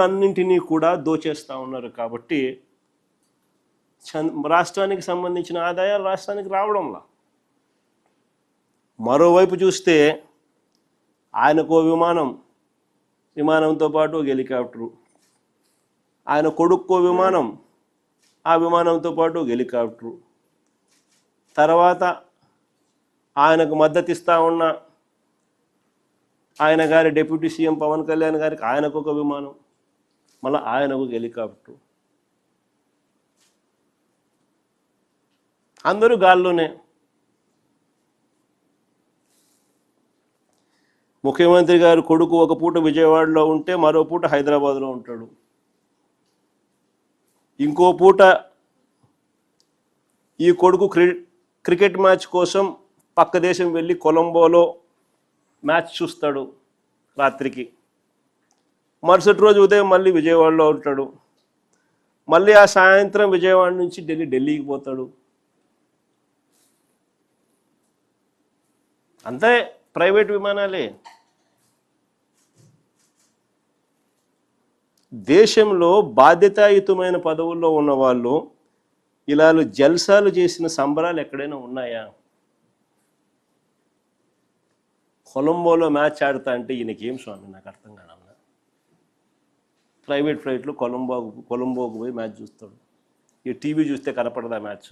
అన్నింటినీ కూడా దోచేస్తూ ఉన్నారు కాబట్టి చంద్ రాష్ట్రానికి సంబంధించిన ఆదాయాలు రాష్ట్రానికి రావడంలా. మరోవైపు చూస్తే ఆయనకో విమానం విమానంతో పాటు ఒక హెలికాప్టరు. ఆయన కొడుక్కో విమానం ఆ విమానంతో పాటు ఒక హెలికాప్టరు. తర్వాత ఆయనకు మద్దతు ఉన్న ఆయన గారి డిప్యూటీ సీఎం పవన్ కళ్యాణ్ గారికి ఆయనకు ఒక విమానం. మళ్ళీ ఆయనకు ఒక హెలికాప్టర్. అందరూ గాల్లోనే. ముఖ్యమంత్రి గారు కొడుకు ఒక పూట విజయవాడలో ఉంటే మరో పూట హైదరాబాద్లో ఉంటాడు. ఇంకో పూట ఈ కొడుకు క్రి క్రికెట్ మ్యాచ్ కోసం పక్క దేశం వెళ్ళి కొలంబోలో మ్యాచ్ చూస్తాడు రాత్రికి. మరుసటి రోజు ఉదయం మళ్ళీ విజయవాడలో ఉంటాడు. మళ్ళీ ఆ సాయంత్రం విజయవాడ నుంచి ఢిల్లీ ఢిల్లీకి పోతాడు. అంతే ప్రైవేట్ విమానాలే. దేశంలో బాధ్యతాయుతమైన పదవుల్లో ఉన్న వాళ్ళు ఇలా జల్సాలు చేసిన సంబరాలు ఎక్కడైనా ఉన్నాయా? కొలంబోలో మ్యాచ్ ఆడతా అంటే ఈయనకేం స్వామి నాకు అర్థం కాదు ప్రైవేట్ ఫ్లైట్లో కొలంబో కొలంబోకు పోయి మ్యాచ్ చూస్తాడు. ఈ టీవీ చూస్తే కనపడదా మ్యాచ్?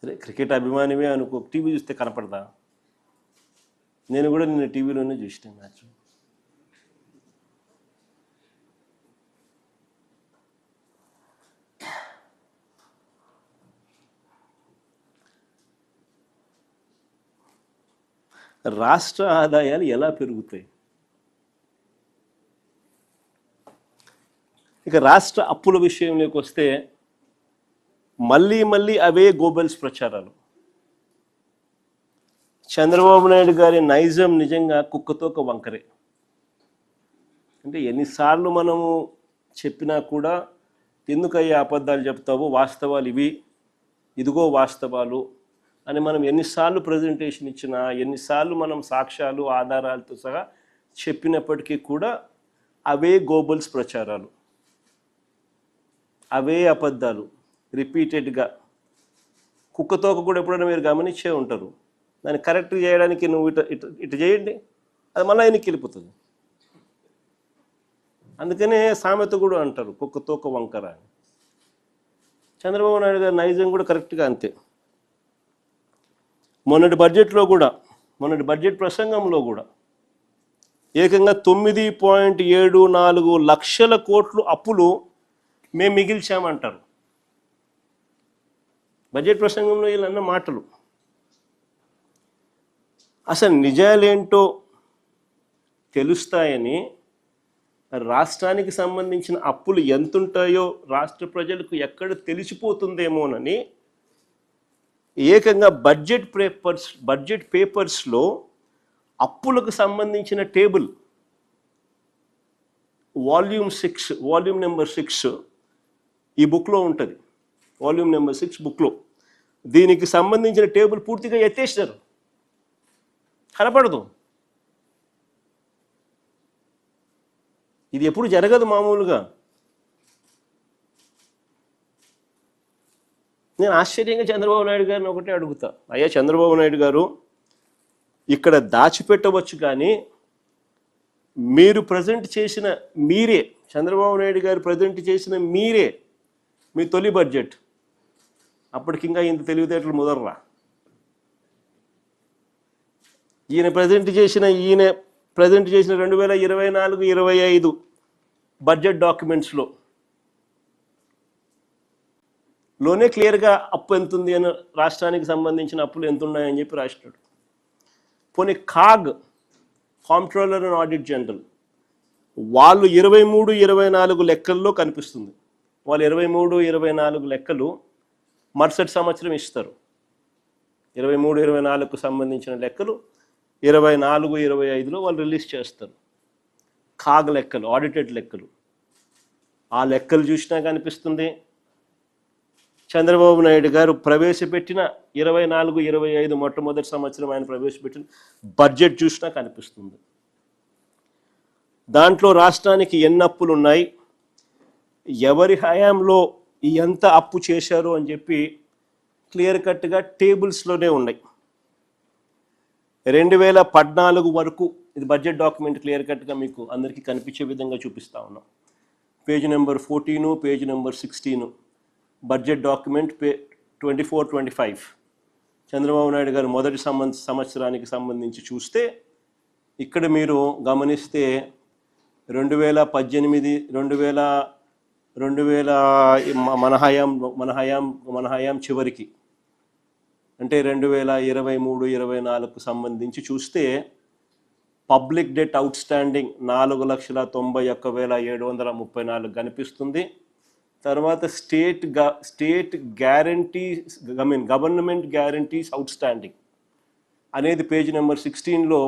సరే క్రికెట్ అభిమానివే అనుకో టీవీ చూస్తే కనపడదా? నేను కూడా నిన్న టీవీలోనే చూసిన మ్యాచ్. రాష్ట్ర ఆదాయాలు ఎలా పెరుగుతాయి? ఇక రాష్ట్ర అప్పుల విషయంలోకి వస్తే మళ్ళీ మళ్ళీ అవే గోబెల్స్ ప్రచారాలు. చంద్రబాబు నాయుడు గారి నైజం నిజంగా కుక్కతో ఒక వంకరే. అంటే ఎన్నిసార్లు మనము చెప్పినా కూడా ఎందుకయ్యే అబద్ధాలు చెప్తావు? వాస్తవాలు ఇవి. ఇదిగో వాస్తవాలు. అని మనం ఎన్నిసార్లు ప్రజెంటేషన్ ఇచ్చినా ఎన్నిసార్లు మనం సాక్ష్యాలు ఆధారాలతో సహా చెప్పినప్పటికీ కూడా అవే గోబల్స్ ప్రచారాలు. అవే అబద్ధాలు. రిపీటెడ్గా. కుక్కతోక కూడా ఎప్పుడైనా మీరు గమనించే ఉంటారు. దాన్ని కరెక్ట్ చేయడానికి నువ్వు ఇట ఇట ఇటు చేయండి. అది మళ్ళీ ఆయనకి వెళ్ళిపోతుంది. అందుకనే సామెత కూడా అంటారు కుక్కతోక వంకర అని. చంద్రబాబు నాయుడు గారు నైజం కూడా కరెక్ట్గా అంతే. మొన్నటి బడ్జెట్లో కూడా మొన్నటి బడ్జెట్ ప్రసంగంలో కూడా ఏకంగా తొమ్మిది పాయింట్ ఏడు నాలుగు లక్షల కోట్లు అప్పులు మేము మిగిల్చామంటారు. బడ్జెట్ ప్రసంగంలో వీళ్ళన్న మాటలు. అసలు నిజాలేంటో తెలుస్తాయని రాష్ట్రానికి సంబంధించిన అప్పులు ఎంతుంటాయో రాష్ట్ర ప్రజలకు ఎక్కడ తెలిసిపోతుందేమోనని ఏకంగా బడ్జెట్ పేపర్స్ బడ్జెట్ పేపర్స్లో అప్పులకు సంబంధించిన table. Volume six volume number six ఈ బుక్లో ఉంటుంది. వాల్యూమ్ నెంబర్ సిక్స్ బుక్లో. దీనికి సంబంధించిన టేబుల్ పూర్తిగా ఎత్తేసినారు. కనపడదు. ఇది ఎప్పుడు జరగదు మామూలుగా. నేను ఆశ్చర్యంగా చంద్రబాబు నాయుడు గారిని ఒకటే అడుగుతా. అయ్యా చంద్రబాబు నాయుడు గారు ఇక్కడ దాచిపెట్టవచ్చు కానీ మీరు ప్రజెంట్ చేసిన మీరే చంద్రబాబు నాయుడు గారు ప్రజెంట్ చేసిన మీరే మీ తొలి బడ్జెట్ అప్పటికి ఇంకా ఇంత తెలివితేటలు ముదర్రా? ఈయన ప్రజెంట్ చేసిన ఈయన ప్రజెంట్ చేసిన రెండు వేల ఇరవై నాలుగు ఇరవై ఐదు బడ్జెట్ డాక్యుమెంట్స్లో లోనే క్లియర్గా అప్పు ఎంత ఉంది అని రాష్ట్రానికి సంబంధించిన అప్పులు ఎంత ఉన్నాయని చెప్పి రాసినాడు. పోనీ CAG comptroller and audit general వాళ్ళు ఇరవై మూడు ఇరవై నాలుగు లెక్కల్లో కనిపిస్తుంది. వాళ్ళు ఇరవై మూడు ఇరవై నాలుగు లెక్కలు మరుసటి సంవత్సరం ఇస్తారు. ఇరవై మూడు ఇరవై నాలుగుకు సంబంధించిన లెక్కలు ఇరవై నాలుగు ఇరవై ఐదులో వాళ్ళు రిలీజ్ చేస్తారు. కాగ్ లెక్కలు ఆడిటెడ్ లెక్కలు. ఆ లెక్కలు చూసినా కనిపిస్తుంది. చంద్రబాబు నాయుడు గారు ప్రవేశపెట్టిన ఇరవై నాలుగు ఇరవై ఐదు మొట్టమొదటి సంవత్సరం ఆయన ప్రవేశపెట్టిన బడ్జెట్ చూసినా కనిపిస్తుంది. దాంట్లో రాష్ట్రానికి ఎన్ని అప్పులు ఉన్నాయి? ఎవరి హయాంలో ఎంత అప్పు చేశారు అని చెప్పి క్లియర్ కట్గా టేబుల్స్లోనే ఉన్నాయి. రెండు వేల పద్నాలుగు వరకు ఇది బడ్జెట్ డాక్యుమెంట్ క్లియర్ కట్గా మీకు అందరికీ కనిపించే విధంగా చూపిస్తా ఉన్నాం. Page number fourteen page number sixteen. Budget document page twenty four twenty five Chandrababu Naidu garu మొదటి సంబంధ సంవత్సరానికి సంబంధించి చూస్తే ఇక్కడ మీరు గమనిస్తే రెండు వేల పద్దెనిమిది రెండు వేల రెండు వేల మన హయాం మన హయాం మన హయాం చివరికి అంటే రెండు వేల ఇరవై మూడు ఇరవై నాలుగుకు సంబంధించి చూస్తే పబ్లిక్ డెట్ అవుట్ స్టాండింగ్ నాలుగు లక్షల తొంభై ఒక్క వేల ఏడు వందల ముప్పై నాలుగు కనిపిస్తుంది. తర్వాత state state guarantee I mean government guarantees outstanding అనేది పేజ్ నెంబర్ సిక్స్టీన్లో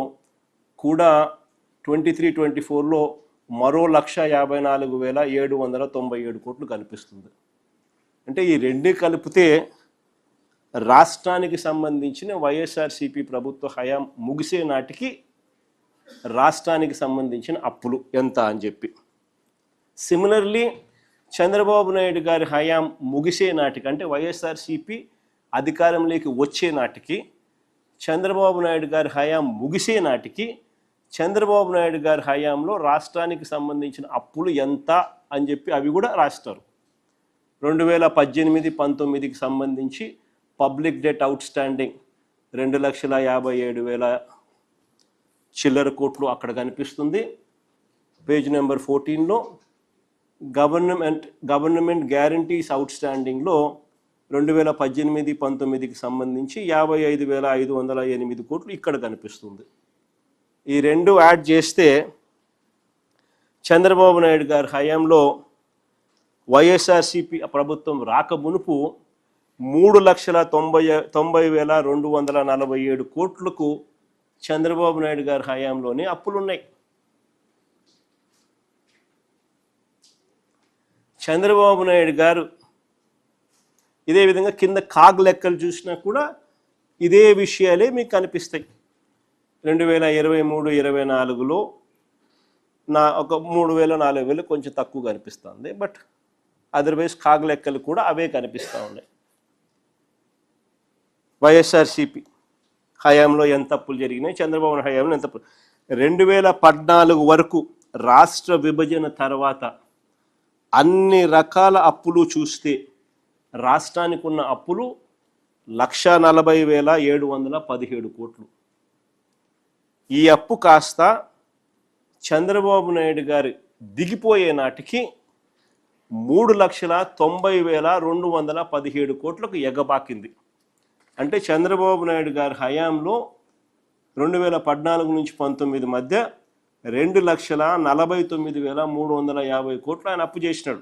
కూడా ట్వంటీ త్రీ ట్వంటీ ఫోర్లో మరో లక్ష యాభై నాలుగు వేల ఏడు వందల తొంభై ఏడు కోట్లు కనిపిస్తుంది. అంటే ఈ రెండు కలిపితే రాష్ట్రానికి సంబంధించిన వైఎస్ఆర్సిపి ప్రభుత్వ హయాం ముగిసే నాటికి రాష్ట్రానికి సంబంధించిన అప్పులు ఎంత అని చెప్పి. సిమిలర్లీ చంద్రబాబు నాయుడు గారి హయాం ముగిసే నాటికి అంటే వైఎస్ఆర్సిపి అధికారంలోకి వచ్చే నాటికి చంద్రబాబు నాయుడు గారి హయాం ముగిసే నాటికి చంద్రబాబు నాయుడు గారి హయాంలో రాష్ట్రానికి సంబంధించిన అప్పులు ఎంత అని చెప్పి అవి కూడా రాస్తారు. రెండు వేల పద్దెనిమిది పంతొమ్మిదికి సంబంధించి పబ్లిక్ డెట్ అవుట్ స్టాండింగ్ రెండు లక్షల యాభై ఏడు వేల చిల్లర కోట్లు అక్కడ కనిపిస్తుంది. పేజ్ నెంబర్ ఫోర్టీన్లో గవర్నమెంట్ గవర్నమెంట్ గ్యారంటీస్ అవుట్ స్టాండింగ్లో రెండు వేల పద్దెనిమిది పంతొమ్మిదికి సంబంధించి యాభై ఐదు వేల ఐదు వందల ఎనిమిది కోట్లు ఇక్కడ కనిపిస్తుంది. ఈ రెండు యాడ్ చేస్తే చంద్రబాబు నాయుడు గారి హయాంలో వైఎస్ఆర్సిపి ప్రభుత్వం రాక మునుపు మూడు లక్షల తొంభై తొంభై వేల రెండు వందల నలభై ఏడు కోట్లకు చంద్రబాబు నాయుడు గారి హయాంలోనే అప్పులున్నాయి. చంద్రబాబు నాయుడు గారు ఇదే విధంగా కింద కాగ్ లెక్కలు చూసినా కూడా ఇదే విషయాలే మీకు కనిపిస్తాయి. రెండు వేల ఇరవై మూడు ఇరవై నాలుగులో నా ఒక మూడు వేల నాలుగు వేలు కొంచెం తక్కువ కనిపిస్తుంది. బట్ అదర్వైజ్ కాగ్ లెక్కలు కూడా అవే కనిపిస్తూ ఉన్నాయి. వైఎస్ఆర్సిపి హయాంలో ఎంత అప్పులు జరిగినాయి? చంద్రబాబు హయాంలో ఎంత అప్పులు రెండు వేల పద్నాలుగు వరకు రాష్ట్ర విభజన తర్వాత అన్ని రకాల అప్పులు చూస్తే రాష్ట్రానికి ఉన్న అప్పులు లక్ష నలభై వేల ఏడు వందల పదిహేడు కోట్లు. ఈ అప్పు కాస్త చంద్రబాబు నాయుడు గారి దిగిపోయే నాటికి మూడు లక్షల తొంభై వేల రెండు వందల పదిహేడు కోట్లకు ఎగబాకింది. అంటే చంద్రబాబు నాయుడు గారి హయాంలో రెండు వేల పద్నాలుగు నుంచి పంతొమ్మిది మధ్య రెండు లక్షల నలభై తొమ్మిది వేల మూడు వందల యాభై కోట్లు ఆయన అప్పు చేసినాడు.